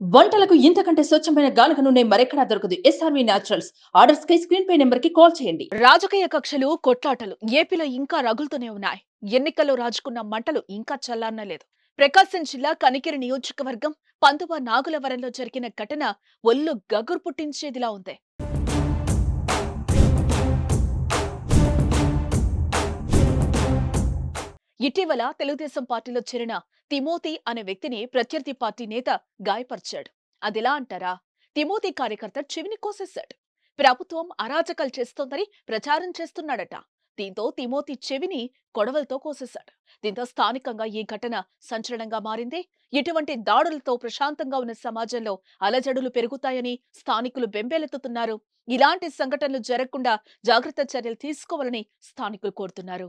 వంటలకు ఇంతకంటే స్వచ్ఛమైన గానుక నూనె మరెక్కడా దొరకదు. ఎస్ఆర్వి న్యాచురల్స్ ఆర్డర్స్ కై స్క్రీన్ పే నెంబర్కి కాల్ చేయండి. రాజకీయ కక్షలు కొట్లాటలు ఏపీలో ఇంకా రగులుతూనే ఉన్నాయి. ఎన్నికల్లో రాజుకున్న మంటలు ఇంకా చల్లారనలేదు. ప్రకాశం జిల్లా కనికిరి నియోజకవర్గం పందువ నాగులవరంలో జరిగిన ఘటన ఒళ్ళు గగురు పుట్టించేదిలా ఉంది. ఇటీవల తెలుగుదేశం పార్టీలో చేరిన తిమోతి అనే వ్యక్తిని ప్రత్యర్థి పార్టీ నేత గాయపరిచాడు. అదిలా అంటారా? తిమోతి కార్యకర్త చెవిని కోసేశాడు. ప్రభుత్వం అరాచకాలు చేస్తోందని ప్రచారం చేస్తున్నాడట. దీంతో తిమోతి చెవిని కొడవలతో కోసేశాడు. దీంతో స్థానికంగా ఈ ఘటన సంచలనంగా మారింది. ఇటువంటి దాడులతో ప్రశాంతంగా ఉన్న సమాజంలో అలజడులు పెరుగుతాయని స్థానికులు బెంబేలెత్తుతున్నారు. ఇలాంటి సంఘటనలు జరగకుండా జాగ్రత్త చర్యలు తీసుకోవాలని స్థానికులు కోరుతున్నారు.